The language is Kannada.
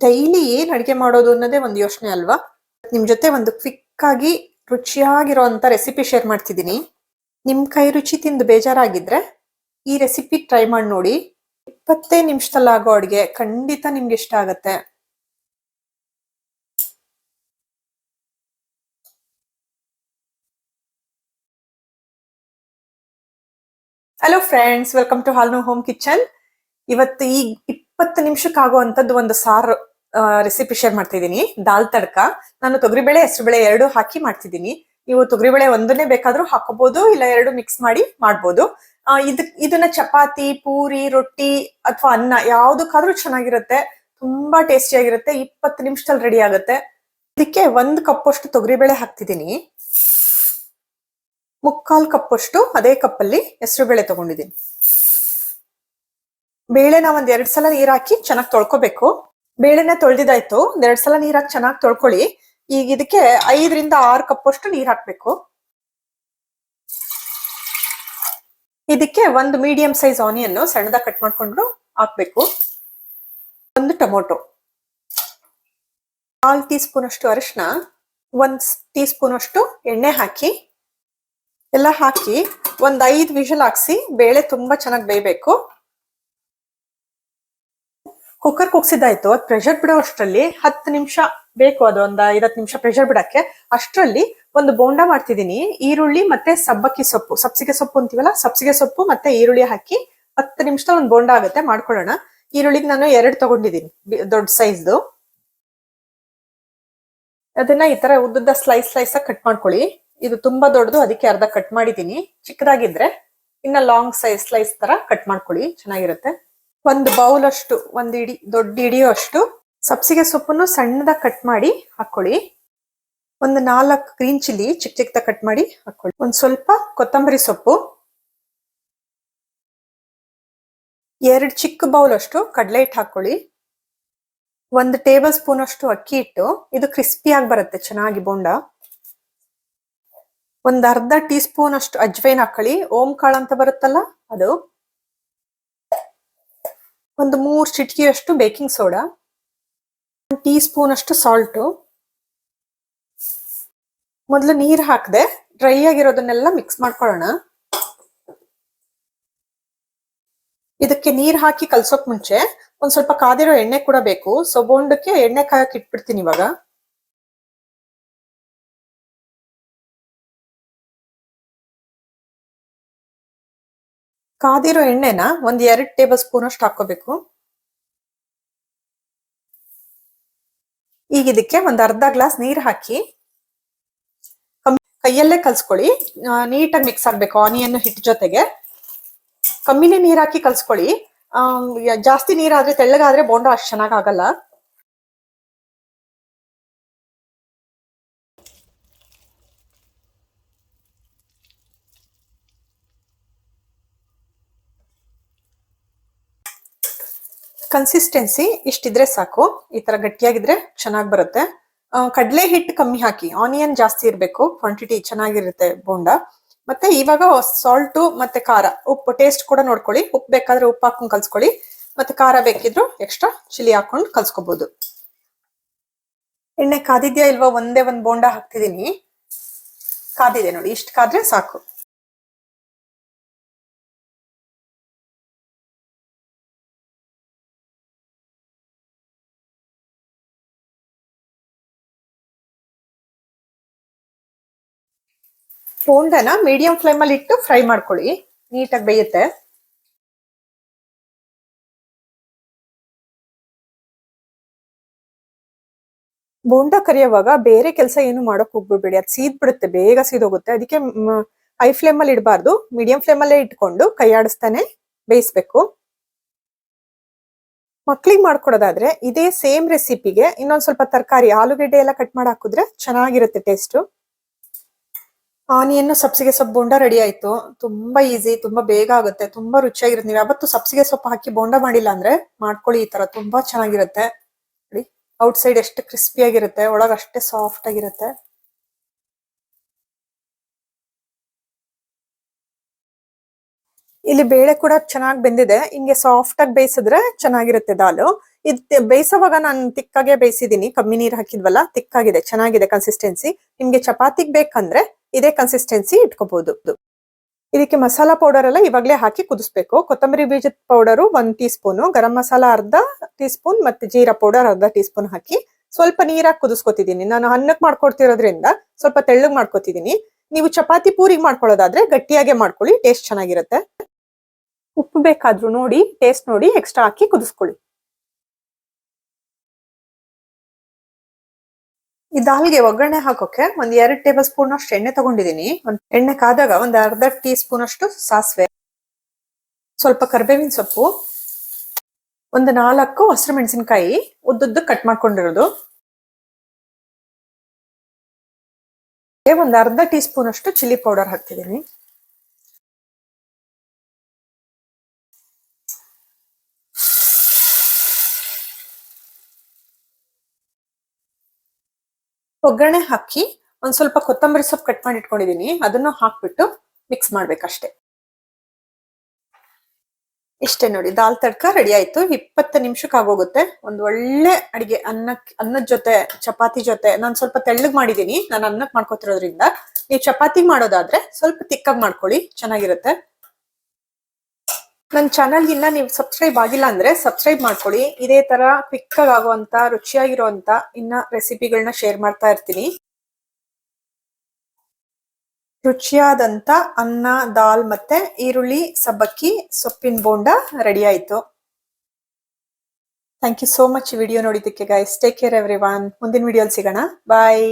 ಡೈಲಿ ಏನ್ ಅಡಿಗೆ ಮಾಡೋದು ಅನ್ನೋದೇ ಒಂದು ಯೋಚನೆ ಅಲ್ವಾ? ನಿಮ್ ಜೊತೆ ಒಂದು ಕ್ವಿಕ್ ಆಗಿ ರುಚಿಯಾಗಿರೋಂತ ರೆಸಿಪಿ ಶೇರ್ ಮಾಡ್ತಿದ್ದೀನಿ. ನಿಮ್ ಕೈ ರುಚಿ ತಿಂದು ಬೇಜಾರಾಗಿದ್ರೆ ಈ ರೆಸಿಪಿ ಟ್ರೈ ಮಾಡಿ ನೋಡಿ. ಇಪ್ಪತ್ತೇ ನಿಮಿಷದಲ್ಲಿ ಆಗೋ ಅಡ್ಗೆ ಖಂಡಿತ ನಿಮ್ಗೆ ಇಷ್ಟ ಆಗತ್ತೆ. ಹಲೋ ಫ್ರೆಂಡ್ಸ್ ವೆಲ್ಕಮ್ ಟು ಹಾಲ್ನೋ ಹೋಮ್ ಕಿಚನ್ ಇವತ್ತು ಈ ಇಪ್ಪತ್ತು ನಿಮಿಷಕ್ಕೆ ಆಗುವಂತದ್ದು ಒಂದು ಸಾರು. ರೆಸಿಪಿ ಶೇರ್ ಮಾಡ್ತಿದ್ದೀನಿ. ದಾಲ್ ತಡ್ಕ. ನಾನು ತೊಗರಿಬೇಳೆ, ಹೆಸರುಬೇಳೆ ಎರಡು ಹಾಕಿ ಮಾಡ್ತಿದ್ದೀನಿ. ನೀವು ತೊಗರಿಬೇಳೆ ಒಂದನ್ನೇ ಬೇಕಾದ್ರೂ ಹಾಕೋಬಹುದು ಇಲ್ಲ ಎರಡು ಮಿಕ್ಸ್ ಮಾಡಿ ಮಾಡ್ಬೋದು. ಇದನ್ನ ಚಪಾತಿ, ಪೂರಿ, ರೊಟ್ಟಿ ಅಥವಾ ಅನ್ನ ಯಾವ್ದಕ್ಕಾದ್ರೂ ಚೆನ್ನಾಗಿರುತ್ತೆ. ತುಂಬಾ ಟೇಸ್ಟಿ ಆಗಿರುತ್ತೆ. ಇಪ್ಪತ್ತು ನಿಮಿಷದಲ್ಲಿ ರೆಡಿ ಆಗುತ್ತೆ. ಇದಕ್ಕೆ ಒಂದ್ ಕಪ್ಪಷ್ಟು ತೊಗರಿಬೇಳೆ ಹಾಕ್ತಿದ್ದೀನಿ. ಮುಕ್ಕಾಲ್ ಕಪ್ಪಷ್ಟು ಅದೇ ಕಪ್ಪಲ್ಲಿ ಹೆಸರುಬೇಳೆ ತಗೊಂಡಿದ್ದೀನಿ. ಬೇಳೆನ ಒಂದ್ ಎರಡ್ ಸಲ ನೀರ್ ಹಾಕಿ ಚೆನ್ನಾಗಿ ತೊಳ್ಕೊಬೇಕು. ಬೇಳೆನ ತೊಳ್ದಿದಾಯ್ತು ಎರಡ್ ಸಲ ನೀರ್ ಹಾಕಿ ಚೆನ್ನಾಗಿ ತೊಳ್ಕೊಳ್ಳಿ. ಈಗ ಇದಕ್ಕೆ ಐದರಿಂದ ಆರು ಕಪ್ ಅಷ್ಟು ನೀರ್ ಹಾಕ್ಬೇಕು. ಇದಕ್ಕೆ ಒಂದು ಮೀಡಿಯಂ ಸೈಜ್ ಆನಿಯನ್ ಸಣ್ಣದ ಕಟ್ ಮಾಡ್ಕೊಂಡು ಹಾಕ್ಬೇಕು. ಒಂದು ಟೊಮೊಟೊ. ಕಾಲ್ ಟೀ ಸ್ಪೂನ್ ಅಷ್ಟು ಅರಿಶಿನ ಒಂದ್ ಟೀ ಸ್ಪೂನ್ ಅಷ್ಟು ಎಣ್ಣೆ ಹಾಕಿ. ಎಲ್ಲ ಹಾಕಿ ಒಂದ್ ಐದು ವಿಷಲ್ ಹಾಕ್ಸಿ ಬೇಳೆ ತುಂಬಾ ಚೆನ್ನಾಗಿ ಬೇಯಬೇಕು. ಕುಕ್ಕರ್ ಕುಗ್ಸಿದಾಯ್ತು ಅದ್ ಪ್ರೆಷರ್ ಬಿಡೋ ಅಷ್ಟರಲ್ಲಿ ಹತ್ತು ನಿಮಿಷ ಬೇಕು ಅದು ಒಂದ್ ಐದತ್ತು ನಿಮಿಷ ಪ್ರೆಷರ್ ಬಿಡಕ್ಕೆ. ಅಷ್ಟರಲ್ಲಿ ಒಂದು ಬೋಂಡ ಮಾಡ್ತಿದ್ದೀನಿ. ಈರುಳ್ಳಿ ಮತ್ತೆ ಸಬ್ಬಕ್ಕಿ ಸೊಪ್ಪು. ಸಬ್ಸಿಗೆ ಸೊಪ್ಪು ಅಂತೀವಲ್ಲ, ಸಬ್ಸಿಗೆ ಸೊಪ್ಪು ಮತ್ತೆ ಈರುಳ್ಳಿ ಹಾಕಿ ಹತ್ತು ನಿಮಿಷದ ಒಂದು ಬೋಂಡ ಆಗುತ್ತೆ, ಮಾಡ್ಕೊಳ್ಳೋಣ. ಈರುಳ್ಳಿಗೆ ನಾನು ಎರಡು ತಗೊಂಡಿದ್ದೀನಿ ದೊಡ್ಡ ಸೈಜ್ದು ಅದನ್ನ ಈ ತರ ಉದ್ದುದ್ದ ಸ್ಲೈಸ್ ಸ್ಲೈಸ್ ಕಟ್ ಮಾಡ್ಕೊಳ್ಳಿ. ಇದು ತುಂಬಾ ದೊಡ್ಡದು, ಅದಕ್ಕೆ ಅರ್ಧ ಕಟ್ ಮಾಡಿದ್ದೀನಿ. ಚಿಕ್ಕದಾಗಿದ್ರೆ ಇನ್ನ ಲಾಂಗ್ ಸೈಜ್ ಸ್ಲೈಸ್ ತರ ಕಟ್ ಮಾಡ್ಕೊಳ್ಳಿ, ಚೆನ್ನಾಗಿರುತ್ತೆ. ಒಂದು ಬೌಲ್ ಅಷ್ಟು, ಒಂದು ಇಡಿ, ದೊಡ್ಡ ಇಡಿಯೋ ಅಷ್ಟು. ಸಬ್ಸಿಗೆ ಸೊಪ್ಪನ್ನು ಸಣ್ಣದಾಗಿ ಕಟ್ ಮಾಡಿ ಹಾಕೊಳ್ಳಿ. ಒಂದು ನಾಲ್ಕು ಗ್ರೀನ್ ಚಿಲ್ಲಿ ಚಿಕ್ಕ ಚಿಕ್ಕದ ಕಟ್ ಮಾಡಿ ಹಾಕೊಳ್ಳಿ. ಒಂದು ಸ್ವಲ್ಪ ಕೊತ್ತಂಬರಿ ಸೊಪ್ಪು. ಎರಡು ಚಿಕ್ಕ ಬೌಲ್ ಅಷ್ಟು ಕಡಲೆ ಹಿಟ್ಟು ಹಾಕೊಳ್ಳಿ. ಒಂದು ಟೇಬಲ್ ಸ್ಪೂನ್ ಅಷ್ಟು ಅಕ್ಕಿ ಹಿಟ್ಟು. ಇದು ಕ್ರಿಸ್ಪಿ ಆಗಿ ಬರುತ್ತೆ, ಚೆನ್ನಾಗಿ ಬೋಂಡ. ಒಂದು ಅರ್ಧ ಟೀ ಸ್ಪೂನ್ ಅಷ್ಟು ಅಜ್ವೈನ್ ಹಾಕೊಳ್ಳಿ. ಓಂ ಕಾಳು ಅಂತ ಬರುತ್ತಲ್ಲ, ಅದು. ಒಂದು ಮೂರು ಚಿಟಕಿಯಷ್ಟು ಬೇಕಿಂಗ್ ಸೋಡಾ, ಒಂದು ಟೀ ಸ್ಪೂನ್ ಅಷ್ಟು ಸಾಲ್ಟು. ಮೊದಲು ನೀರು ಹಾಕದೆ, ಡ್ರೈ ಆಗಿರೋದನ್ನೆಲ್ಲ ಮಿಕ್ಸ್ ಮಾಡ್ಕೊಳ್ಳೋಣ. ಇದಕ್ಕೆ ನೀರ್ ಹಾಕಿ ಕಲ್ಸೋಕ್ ಮುಂಚೆ ಒಂದ್ ಸ್ವಲ್ಪ ಕಾದಿರೋ ಎಣ್ಣೆ ಕೂಡ ಬೇಕು. ಸೊ, ಬೋಂಡಕ್ಕೆ ಎಣ್ಣೆ ಕಾಯಕ್ ಇಟ್ಬಿಡ್ತೀನಿ ಇವಾಗ. ಕಾದಿರೋ ಎಣ್ಣೆನ ಒಂದ್ ಎರಡು ಟೇಬಲ್ ಸ್ಪೂನ್ ಅಷ್ಟು ಹಾಕೋಬೇಕು ಈಗ ಇದಕ್ಕೆ ಒಂದ್ ಅರ್ಧ ಗ್ಲಾಸ್ ನೀರ್ ಹಾಕಿ ಕೈಯಲ್ಲೇ ಕಲ್ಸ್ಕೊಳ್ಳಿ. ನೀಟಾಗಿ ಮಿಕ್ಸ್ ಆಗ್ಬೇಕು ಆನಿಯನ್ ಹಿಟ್ ಜೊತೆಗೆ. ಕಮ್ಮಿನೇ ನೀರ್ ಹಾಕಿ ಕಲ್ಸ್ಕೊಳ್ಳಿ. ಜಾಸ್ತಿ ನೀರಾದ್ರೆ ತೆಳ್ಳಗಾದ್ರೆ ಬೋಂಡ ಅಷ್ಟು ಚೆನ್ನಾಗ್ ಕನ್ಸಿಸ್ಟೆನ್ಸಿ ಇಷ್ಟಿದ್ರೆ ಸಾಕು. ಈ ತರ ಗಟ್ಟಿಯಾಗಿದ್ರೆ ಚೆನ್ನಾಗಿ ಬರುತ್ತೆ. ಕಡಲೆ ಹಿಟ್ಟು ಕಮ್ಮಿ ಹಾಕಿ. ಆನಿಯನ್ ಜಾಸ್ತಿ ಇರಬೇಕು. ಕ್ವಾಂಟಿಟಿ ಚೆನ್ನಾಗಿರುತ್ತೆ ಬೋಂಡ. ಮತ್ತೆ ಇವಾಗ ಸಾಲ್ಟು ಮತ್ತೆ ಖಾರ. ಉಪ್ಪು ಟೇಸ್ಟ್ ಕೂಡ ನೋಡ್ಕೊಳ್ಳಿ. ಉಪ್ಪು ಬೇಕಾದ್ರೆ ಉಪ್ಪು ಹಾಕೊಂಡು ಕಲ್ಸ್ಕೊಳ್ಳಿ. ಮತ್ತೆ ಖಾರ ಬೇಕಿದ್ರು ಎಕ್ಸ್ಟ್ರಾ ಚಿಲಿ ಹಾಕೊಂಡು ಕಲ್ಸ್ಕೋಬಹುದು ಎಣ್ಣೆ ಕಾದಿದ್ಯಾ ಇಲ್ವಾ ಒಂದೇ ಒಂದು ಬೋಂಡ ಹಾಕ್ತಿದ್ದೀನಿ ಕಾದಿದೆ ನೋಡಿ. ಇಷ್ಟು ಕಾದ್ರೆ ಸಾಕು. ಬೋಂಡನ ಮೀಡಿಯಂ ಫ್ಲೇಮ್ ಅಲ್ಲಿ ಇಟ್ಟು ಫ್ರೈ ಮಾಡ್ಕೊಳ್ಳಿ. ನೀಟಾಗಿ ಬೇಯುತ್ತೆ. ಬೋಂಡ ಕರಿಯುವಾಗ ಬೇರೆ ಕೆಲಸ ಏನು ಮಾಡೋಕ್ ಹೋಗ್ಬಿಡ್ಬೇಡಿ. ಅದು ಸೀದ್ ಬಿಡುತ್ತೆ ಬೇಗ ಸೀದೋಗುತ್ತೆ. ಅದಕ್ಕೆ ಹೈ ಫ್ಲೇಮ್ ಅಲ್ಲಿ ಇಡಬಾರ್ದು. ಮೀಡಿಯಂ ಫ್ಲೇಮ್ ಅಲ್ಲೇ ಇಟ್ಕೊಂಡು ಕೈ ಆಡಿಸ್ತಾನೆ ಬೇಯಿಸ್ಬೇಕು. ಮಕ್ಳಿಗೆ ಮಾಡ್ಕೊಡೋದಾದ್ರೆ ಇದೇ ಸೇಮ್ ರೆಸಿಪಿಗೆ ಇನ್ನೊಂದ್ ಸ್ವಲ್ಪ ತರಕಾರಿ, ಆಲೂಗೆಡ್ಡೆ ಎಲ್ಲ ಕಟ್ ಮಾಡಿ ಹಾಕಿದ್ರೆ ಚೆನ್ನಾಗಿರುತ್ತೆ ಟೇಸ್ಟ್ ಆನಿಯನ್ನು ಸಬ್ಸಿಗೆ ಸೊಪ್ಪು ಬೋಂಡ ರೆಡಿ ಆಯ್ತು. ತುಂಬಾ ಈಸಿ ತುಂಬಾ ಬೇಗ ಆಗುತ್ತೆ. ತುಂಬಾ ರುಚಿಯಾಗಿರುತ್ತೆ. ನೀವು ಯಾವತ್ತು ಸಬ್ಸಿಗೆ ಸೊಪ್ಪು ಹಾಕಿ ಬೋಂಡ ಮಾಡಿಲ್ಲ ಅಂದ್ರೆ ಮಾಡ್ಕೊಳ್ಳಿ ಈ ತರ ತುಂಬಾ ಚೆನ್ನಾಗಿರುತ್ತೆ. ನೋಡಿ ಔಟ್ ಸೈಡ್ ಎಷ್ಟು ಕ್ರಿಸ್ಪಿ ಆಗಿರುತ್ತೆ. ಒಳಗ ಅಷ್ಟೇ ಸಾಫ್ಟ್ ಆಗಿರುತ್ತೆ. ಇಲ್ಲಿ ಬೇಳೆ ಕೂಡ ಚೆನ್ನಾಗಿ ಬೆಂದಿದೆ. ಹಿಂಗೆ ಸಾಫ್ಟ್ ಆಗಿ ಬೇಯಿಸಿದ್ರೆ ಚೆನ್ನಾಗಿರುತ್ತೆ ದಾಲು. ಇದ್ ಬೇಯಿಸೋವಾಗ ನಾನು ತಿಕ್ಕಾಗೆ ಬೇಯಿಸಿದೀನಿ. ಕಮ್ಮಿ ನೀರು ಹಾಕಿದ್ವಲ್ಲ, ತಿಕ್ಕಾಗಿದೆ, ಚೆನ್ನಾಗಿದೆ ಕನ್ಸಿಸ್ಟೆನ್ಸಿ ನಿಮ್ಗೆ ಚಪಾತಿಗೆ ಬೇಕಂದ್ರೆ ಇದೇ ಕನ್ಸಿಸ್ಟೆನ್ಸಿ ಇಟ್ಕೋಬಹುದು ಇದಕ್ಕೆ ಮಸಾಲಾ ಪೌಡರ್ ಎಲ್ಲ ಇವಾಗಲೇ ಹಾಕಿ ಕುದಿಸ್ಬೇಕು. ಕೊತ್ತಂಬರಿ ಬೀಜದ ಪೌಡರು ಒಂದ್ ಟೀ ಸ್ಪೂನು ಗರಂ ಮಸಾಲ ಅರ್ಧ ಟೀ ಸ್ಪೂನ್ ಮತ್ತೆ ಜೀರಾ ಪೌಡರ್ ಅರ್ಧ ಟೀ ಸ್ಪೂನ್ ಹಾಕಿ ಸ್ವಲ್ಪ ನೀರಾಗಿ ಕುದಿಸ್ಕೊತಿದ್ದೀನಿ ನಾನು ಅನ್ನಕ್ಕೆ ಮಾಡ್ಕೊಡ್ತಿರೋದ್ರಿಂದ ಸ್ವಲ್ಪ ತೆಳ್ಳಗ್ ಮಾಡ್ಕೊತಿದೀನಿ. ನೀವು ಚಪಾತಿ ಪೂರಿಗೆ ಮಾಡ್ಕೊಳ್ಳೋದಾದ್ರೆ ಗಟ್ಟಿಯಾಗೆ ಮಾಡ್ಕೊಳ್ಳಿ ಟೇಸ್ಟ್ ಚೆನ್ನಾಗಿರುತ್ತೆ. ಉಪ್ಪು ಬೇಕಾದ್ರೂ ನೋಡಿ ಟೇಸ್ಟ್ ನೋಡಿ ಎಕ್ಸ್ಟ್ರಾ ಹಾಕಿ ಕುದಿಸ್ಕೊಳ್ಳಿ. ಈ ದಾಲ್ಗೆ ಒಗ್ಗರಣೆ ಹಾಕೋಕೆ ಒಂದ್ ಎರಡ್ ಟೇಬಲ್ ಸ್ಪೂನ್ ಅಷ್ಟು ಎಣ್ಣೆ ತಗೊಂಡಿದೀನಿ. ಒಂದ್ ಎಣ್ಣೆ ಕಾದಾಗ ಒಂದ್ ಅರ್ಧ ಟೀ ಸ್ಪೂನ್ ಅಷ್ಟು ಸಾಸಿವೆ, ಸ್ವಲ್ಪ ಕರ್ಬೇವಿನ ಸೊಪ್ಪು, ಒಂದು ನಾಲ್ಕು ಹಸಿರು ಮೆಣಸಿನಕಾಯಿ ಉದ್ದುದ್ದು ಕಟ್ ಮಾಡ್ಕೊಂಡಿರೋದು. ಒಂದ್ ಅರ್ಧ ಟೀ ಸ್ಪೂನ್ ಅಷ್ಟು ಚಿಲ್ಲಿ ಪೌಡರ್ ಹಾಕ್ತಿದ್ದೀನಿ ಒಗ್ಗರಣೆ ಹಾಕಿ ಒಂದ್ ಸ್ವಲ್ಪ ಕೊತ್ತಂಬರಿ ಸೊಪ್ಪು ಕಟ್ ಮಾಡಿ ಇಟ್ಕೊಂಡಿದೀನಿ. ಅದನ್ನು ಹಾಕ್ಬಿಟ್ಟು ಮಿಕ್ಸ್ ಮಾಡ್ಬೇಕಷ್ಟೇ. ಇಷ್ಟೇ ನೋಡಿ, ದಾಲ್ ತಡ್ಕ ರೆಡಿ ಆಯ್ತು. ಇಪ್ಪತ್ತು ನಿಮಿಷಕ್ಕೆ ಆಗೋಗುತ್ತೆ. ಒಂದ್ ಒಳ್ಳೆ ಅಡಿಗೆ ಅನ್ನ ಅನ್ನದ ಜೊತೆ, ಚಪಾತಿ ಜೊತೆ. ನಾನು ಸ್ವಲ್ಪ ತೆಳ್ಳಗ್ ಮಾಡಿದೀನಿ. ನಾನು ಅನ್ನಕ್ ಮಾಡ್ಕೊತಿರೋದ್ರಿಂದ. ನೀವು ಚಪಾತಿ ಮಾಡೋದಾದ್ರೆ ಸ್ವಲ್ಪ ತಿಕ್ಕಾಗಿ ಮಾಡ್ಕೊಳ್ಳಿ. ಚೆನ್ನಾಗಿರುತ್ತೆ. ನನ್ನ ಚಾನಲ್ ಇನ್ನ ನೀವು ಸಬ್ಸ್ಕ್ರೈಬ್ ಆಗಿಲ್ಲ ಅಂದ್ರೆ ಸಬ್ಸ್ಕ್ರೈಬ್ ಮಾಡ್ಕೊಳ್ಳಿ. ಇದೇ ತರ ಕ್ವಿಕ್ ಆಗಿ ಆಗುವಂತ, ರುಚಿಯಾಗಿರುವಂತ ಇನ್ನ ರೆಸಿಪಿಗಳನ್ನ ಶೇರ್ ಮಾಡ್ತಾ ಇರ್ತೀನಿ. ರುಚಿಯಾದಂತ ಅನ್ನ, ದಾಲ್ ಮತ್ತೆ ಈರುಳ್ಳಿ, ಸಬ್ಬಕ್ಕಿ, ಸೊಪ್ಪಿನ ಬೋಂಡ ರೆಡಿ ಆಯ್ತು. Thank you so much video ನೋಡಿದ್ದಕ್ಕೆ guys take care everyone ಮುಂದಿನ ವಿಡಿಯೋಲಿ ಸಿಗೋಣ. ಬಾಯ್